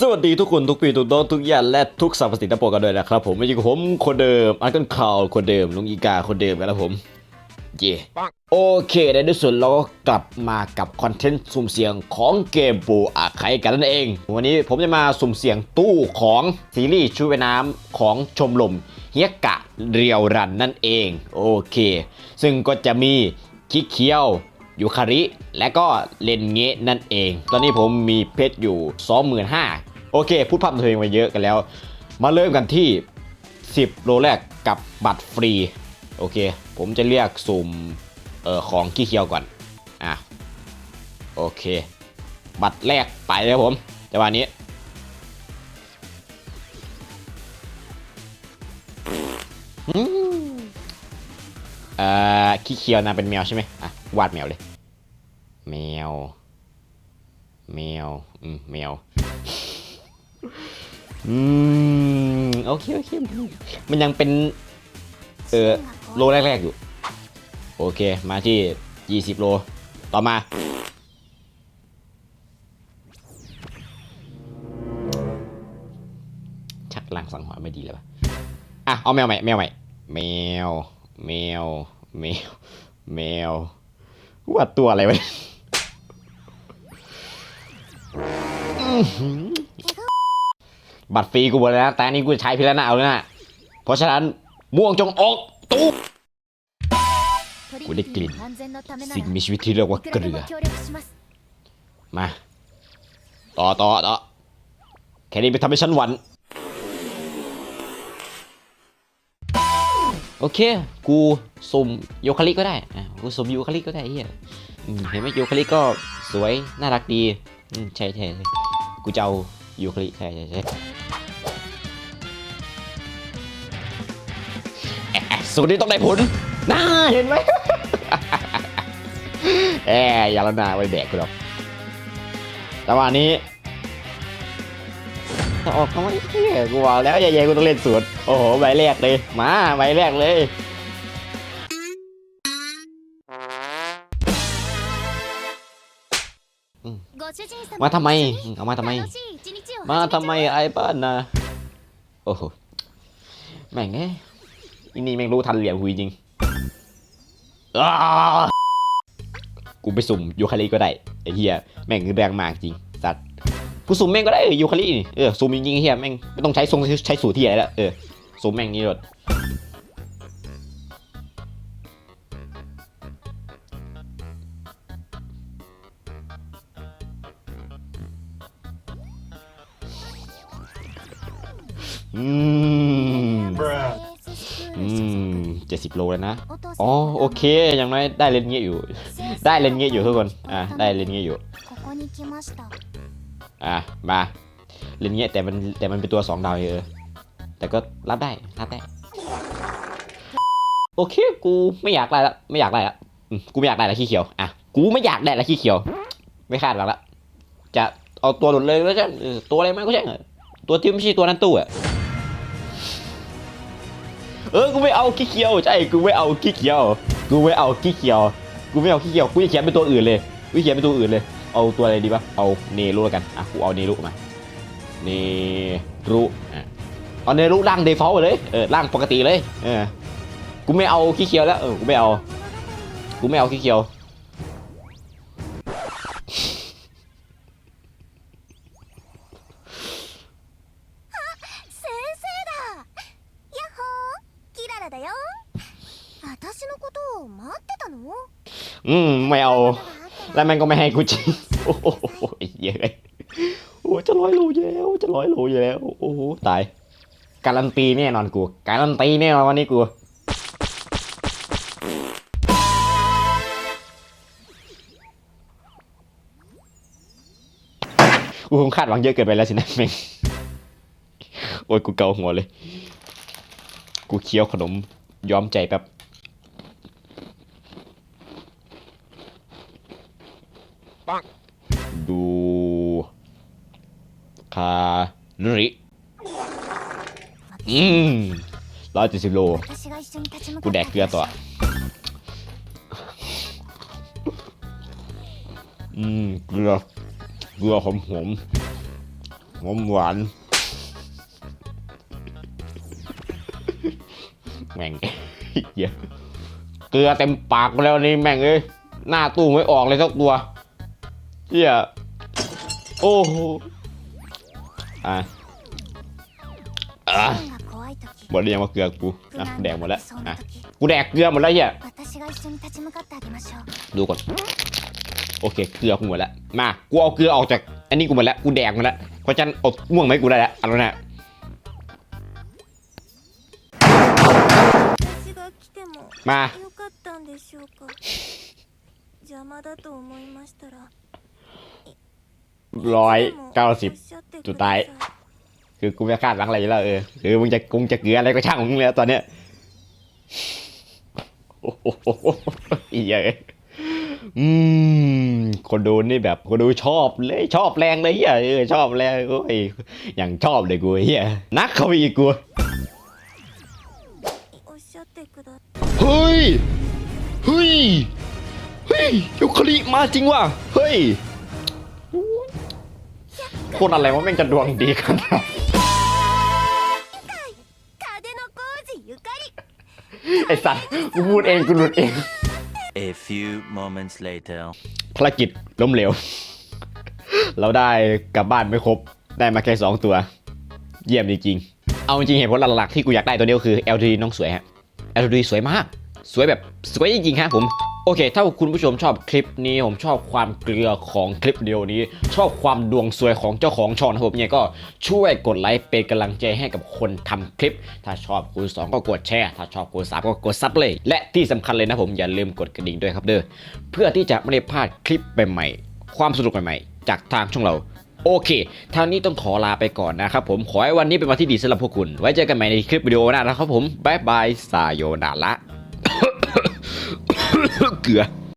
สวัสดีทุกคนทุกปีทุกโต๊ะทุกอย่างและทุกสรรพสิ่งทั้งปวงกันด้วยนะครับผมไม่ใช่ผมคนเดิมอันกันข่าวคนเดิมลุงอีกาคนเดิมกันะครับผม เย่โอเคในที่สุดเราก็กลับมากับคอนเทนต์สุ่มเสียงของเกมปูอาไคกันนั่นเอง วันนี้ผมจะมาสุ่มเสียงตู้ของซีรีส์ชุดว่ายน้ำของชมรมเฮียกะเรียวรันนั่นเอง โอเค ซึ่งก็จะมีคิเคียวยูคาริ และก็เลนเงะนั่นเอง ตอนนี้ผมมีเพชรอยู่ 25,000 โอเค พูดพับตัวเองมาเยอะกันแล้ว มาเริ่มกันที่ 10 โลแรกกับบัตรฟรี โอเค ผมจะเรียกสุ่มเอ่อของขี้เคียวก่อน อะ โอเค บัตรแรกไปเลยผมจังหวะนี้อืมเอ่อขี้เคียวนะเป็นแมวใช่ไหมอะ วาดแมวเลย แมว แมว อืม แมว อืมโอเคโอเคมันยังเป็น เออโลแรก ๆ อยู่ โอเค มาที่ 20 โล ต่อมา ชักลังสังหรณ์ไม่ดีเลยปะอะ เอาแมวใหม่ แมวใหม่ แมว แมว แมว แมวว่าตัวอะไรวะ บัตรฟรีกูหมดแล้วนะแต่นี้กูใช้พี่แล้วนะเอาเลยนะเพราะฉะนั้นม่วงจงออกตู้กูได้กลิ่นสิ่งมีชีวิตที่เรียกว่าเกลือมาต่อต่อต่อแค่นี้ไปทำให้ฉันหวันโอเค กูสุ่มโยคะลิก็ได้กูสุ่มโยคะลิก็ได้เฮียเห็นไหมโยคะลิก็สวยน่ารักดีใช่ใช่กูจะเอา ยูคลิใช่ใช่ใช่สูตรนี้ต้องได้ผลน่าเห็นไหมแอบอย่าละนาไว้แดกกูหรอกแต่วันนี้ถ้าออกเขาไม่กูบอกแล้วอย่าย่กูต้องเล่นสวนโอ้โหใบแรกเลย มาใบแรกเลย มาทำไมเอามาทำไม มาทำไมไอ้บ้านนะโอ้โหแม่งเอ้ยอีนี่แม่งรู้ทันเหลี่ยมคุยจริงอ้ากูไปสุ่มยูคาลิก็ได้ไอ้เหี้ยแม่งแรงมากจริงสัตว์กูสุ่มแม่งก็ได้ยูคาลินี่เออสุ่มจริงๆไอ้เหี้ยแม่งไม่ต้องใช้ทรงใช้สูตรที่อะไรแล้วเออสุ่มแม่งนี่หมด อืม อืมเจ็ดสิบโลแล้วนะ อ๋อโอเค อย่างน้อยได้เลนเงี้ยอยู่ ได้เลนเงี้ยอยู่ทุกคน อะ ได้เลนเงี้ยอยู่ อะ มาเลนเงี้ยแต่มันแต่มันเป็นตัวสองดาวเยอะ แต่ก็รับได้ รับได้ โอเค กูไม่อยากได้ละไม่อยากได้ละกูไม่อยากได้ละขี้เขียว อะ กูไม่อยากได้ละขี้เขียว ไม่คาดหวังละ จะเอาตัวหลุดเลยแล้วจะตัวอะไรไมาก็ใช่เหรอตัวที่ไม่ใช่ตัวนั้นตู้อะ เออกูไม่เอาขี้เขียวใช่กูไม่เอาขี้เขียว กูไม่เอาขี้เขียว กูไม่เอาขี้เขียวกูจะเขียนเป็นตัวอื่นเลยกูจะเขียนเป็นตัวอื่นเลย เอาตัวอะไรดีปะเอาเนรุแล้วกันอะกูเอาเนรุมาเนรุอะเอาเนรุร่างเดฟอลต์เลยเออร่างปกติเลยเออกูไม่เอาขี้เขียวแล้วเออกูไม่เอากูไม่เอาขี้เขียว 私のことを待ってたの อืม ไม่เอา แล้วมันก็ไม่ให้กูจริง โอ้โหเยอะเลยโอ้จะร้อยโลอยู่แล้ว จะร้อยโลอยู่แล้ว โอ้โห ตาย การันตีแน่นอนกู การันตีแน่นอนวันนี้กู กูคงคาดหวังเยอะเกินไปแล้วสินะแม่ง โอ้ยกูเกาหัวเลย กูเคี้ยวขนมย้อมใจแป๊บ ดูคานุริอืมร้อยเจ็ดสิบโล กูแดกเกลือตัวอืมเกลือเกลือหอมหอมหอมหวานแม่งเยอะเกลือเต็มปากแล้วนี่แม่งเอ้ยหน้าตู้ไม่ออกเลยสักตัว เฮียโอ้โหอะอะหมดี้ยังมาเกลือกูอะแดกหมดแล้วอะกูแดกเกลือหมดแล้วเฮียดูก่อนโอเคเกลือกูหมดแล้วมากูเอาเกลือออกจากอันนี้กูหมดแล้วกูแดกหมดแล้วเพราะฉันอดม่วงไหมกูได้แล้วเอาละนะมา ร้อยเก้าสิบจุดตาย คือกูไม่คาดหวังอะไรอยู่แล้วเออคือมึงจะกุงจะเกลืออะไรก็ช่างของมึงแล้วตอนเนี้ยโอ้โหอีเยอืมคนดูนี่แบบคนดูชอบเลยชอบแรงเลยเฮียเออชอบแรงโอ้ยอย่างชอบเลยกูเฮียนักเขาอีกกูเฮ้ยเฮ้ยเฮ้ยยูคลิมาจริงว่ะเฮ้ย พูดอะไรว่าแม่งจะดวงดีขนาดไอสัตว์กูพูดเองกูหลุดเอง A few moments later ภารกิจล้มเหลว เราได้กลับบ้านไม่ครบ ได้มาแค่สองตัว เยี่ยมจริงๆ เอาจริงเหตุผลหลักๆที่กูอยากได้ตัวนี้ก็คือ LTD น้องสวยฮะ LTD สวยมาก สวยแบบสวยจริงๆครับผม โอเค ถ้าคุณผู้ชมชอบคลิปนี้ผมชอบความเกลือของคลิปเดียวนี้ ชอบความดวงสวยของเจ้าของช่องนะครับผมเนี่ยก็ช่วยกดไลค์เป็นกำลังใจให้กับคนทำคลิป ถ้าชอบคูณ2ก็กดแชร์ ถ้าชอบคูณ3ก็กดซับเลย และที่สำคัญเลยนะผมอย่าลืมกดกระดิ่งด้วยครับเด้อเพื่อที่จะไม่ได้พลาดคลิปใหม่ๆความสนุกใหม่ๆ จากทางช่องเราโอเคทางนี้ต้องขอลาไปก่อนนะครับผมขอให้วันนี้เป็นวันที่ดีสำหรับพวกคุณ ไว้เจอกันใหม่ในคลิปวิดีโอหน้านะครับผมบ๊ายบายสายโยนาระ เกลือ